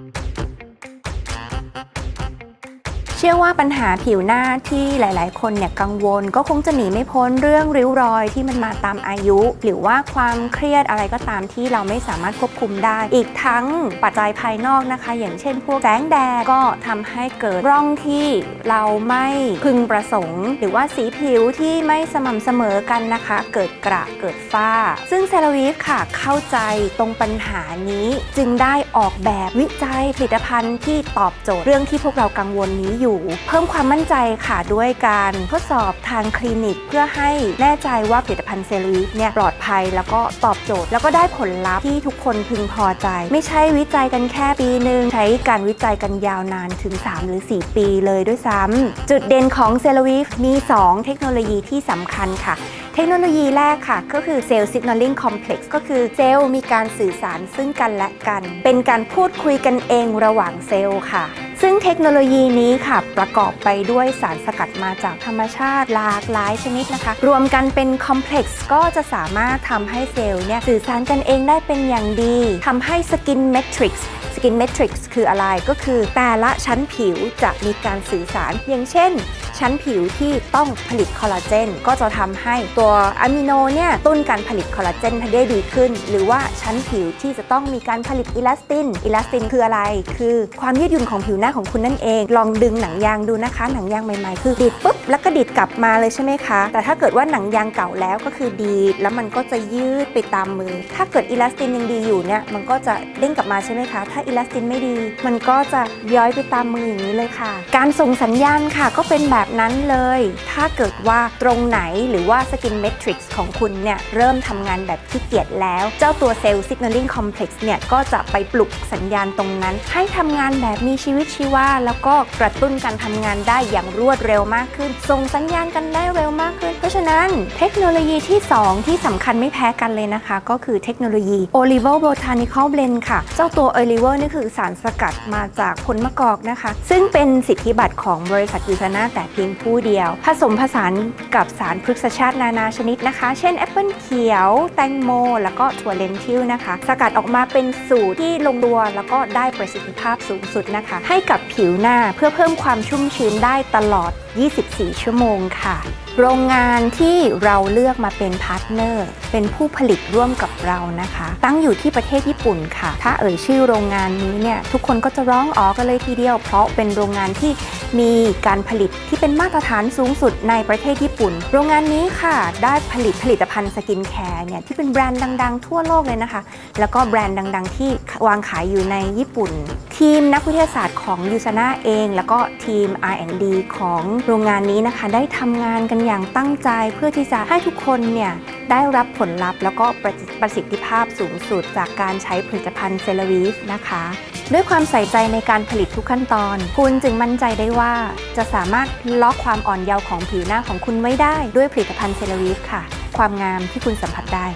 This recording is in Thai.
Thank you. เชื่อว่าปัญหาผิวหน้าที่หลาย ๆ คนเนี่ยกังวล ก็คงจะหนีไม่พ้นเรื่องริ้วรอยที่มันมาตามอายุ หรือว่าความเครียดอะไรก็ตามที่เราไม่สามารถควบคุมได้ อีกทั้งปัจจัยภายนอกนะคะ อย่างเช่น พวกแสงแดดก็ทำให้เกิดร่องที่เราไม่พึงประสงค์ หรือว่าสีผิวที่ไม่สม่ำเสมอกันนะคะ เกิดกระเกิดฝ้า ซึ่งเซราวีฟค่ะเข้าใจตรงปัญหานี้จึงได้ออกแบบวิจัยผลิตภัณฑ์ที่ตอบโจทย์เรื่องที่พวกเรากังวลนี้อยู่เพิ่มความมั่นใจค่ะด้วยการทดสอบทางคลินิก เพื่อให้แน่ใจว่าผลิตภัณฑ์เซราวีฟเนี่ยปลอดภัยแล้วก็ตอบโจทย์ แล้วก็ได้ผลลัพธ์ที่ทุกคนพึงพอใจ ไม่ใช่วิจัยกันแค่ปีหนึ่งใช้การวิจัยกันยาวนานถึง 3 หรือ 4 ปีเลยด้วยซ้ำจุดเด่นของเซราวีฟมี 2 เทคโนโลยีที่สำคัญค่ะเทคโนโลยีแรกค่ะ ก็คือเซลล์ Signaling Complex ก็คือเซลล์มีการสื่อสารซึ่งกันและกัน เป็นการพูดคุยกันเองระหว่างเซลล์ค่ะ ซึ่งเทคโนโลยีนี้ค่ะ ประกอบไปด้วยสารสกัดมาจากธรรมชาติหลากหลายชนิดนะคะ รวมกันเป็นคอมเพล็กซ์ก็จะสามารถทำให้เซลล์เนี่ยสื่อสารกันเองได้เป็นอย่างดีทำให้สกินเมทริกซ์สกินเมทริกซ์คืออะไรก็คือแต่ละชั้นผิวจะมีการสื่อสารอย่างเช่น ชั้นผิวที่ต้องผลิตคอลลาเจนก็จะทำให้ตัวอะมิโนเนี่ยต้นการผลิตคอลลาเจนได้ดีขึ้น หรือว่าชั้นผิวที่จะต้องมีการผลิตอิลาสตินอิลาสตินคืออะไร คือความยืดหยุ่นของผิวหน้าของคุณนั่นเอง ลองดึงหนังยางดูนะคะ หนังยางใหม่ๆ คือดีดปุ๊บแล้วก็ดีดกลับมาเลยใช่ไหมคะ แต่ถ้าเกิดว่าหนังยางเก่าแล้วก็คือดีดแล้วมันก็จะยืดไปตามมือ ถ้าเกิดอิลาสตินยังดีอยู่เนี่ยมันก็จะเด้งกลับมาใช่ไหมคะ ถ้าอิลาสตินไม่ดี มันก็จะย้อยไปตามมืออย่างนี้เลยค่ะ การส่งสัญญาณค่ะก็เป็นแบบนั้นเลย ถ้าเกิดว่าตรงไหนหรือว่าสกินเมทริกซ์ของคุณเนี่ยเริ่มทำงานแบบขี้เกียจแล้ว เจ้าตัวเซลล์ Signaling Complex เนี่ยก็จะไปปลุกสัญญาณตรงนั้น ให้ทำงานแบบมีชีวิตชีวาแล้วก็กระตุ้นการทำงานได้อย่างรวดเร็วมากขึ้น ส่งสัญญาณกันได้เร็วมากขึ้น เพราะฉะนั้นเทคโนโลยีที่ 2 ที่สำคัญไม่แพ้กันเลยนะคะ ก็คือเทคโนโลยี Oliver Botanical Blend ค่ะ เจ้าตัว Oliver นี่คือสารสกัดมาจากผลมะกอกนะคะ ซึ่งเป็นสิทธิบัตรของบริษัทยูซาน่าแต่เพียงผู้เดียว ผสมผสานกับสารพฤกษชาตินานาชนิดนะคะ เช่นแอปเปิลเขียว แตงโม แล้วก็ถั่วเลนทิลนะคะ สกัดออกมาเป็นสูตรที่ลงตัวแล้วก็ได้ประสิทธิภาพสูงสุดนะคะ ให้กับผิวหน้าเพื่อเพิ่มความชุ่มชื้นได้ตลอด 24 ชั่วโมงค่ะ โรงงานที่เราเลือกมาเป็นพาร์ทเนอร์ เป็นผู้ผลิตร่วมกับเรานะคะ ตั้งอยู่ที่ประเทศญี่ปุ่นค่ะ ถ้าเอ่ยชื่อโรงงานนี้เนี่ยทุกคนก็จะร้องอ๋อกันเลยทีเดียว เพราะเป็นโรงงานที่ มีการผลิตที่เป็นมาตรฐานสูงสุดในประเทศญี่ปุ่น โรงงานนี้ค่ะ ได้ผลิตผลิตภัณฑ์สกินแคร์เนี่ยที่เป็นแบรนด์ดัง ๆ ทั่วโลกเลยนะคะ แล้วก็แบรนด์ดัง ๆ ที่วางขายอยู่ในญี่ปุ่น ทีมนักวิทยาศาสตร์ของยูซาน่าเอง แล้วก็ทีม R&D ของโรงงานนี้นะคะ ได้ทำงานกันอย่างตั้งใจเพื่อที่จะให้ทุกคนเนี่ยได้รับผลลัพธ์ แล้วก็ประประสิทธิภาพสูงสุดจากการใช้ผลิตภัณฑ์เซลวีฟนะคะ ด้วยความใส่ใจในการผลิตทุกขั้นตอน คุณจึงมั่นใจได้ว่าว่าจะสามารถล็อกความอ่อนเยาว์ของผิวหน้าของคุณไว้ได้ด้วยผลิตภัณฑ์เซลวีฟค่ะ ความงามที่คุณสัมผัสได้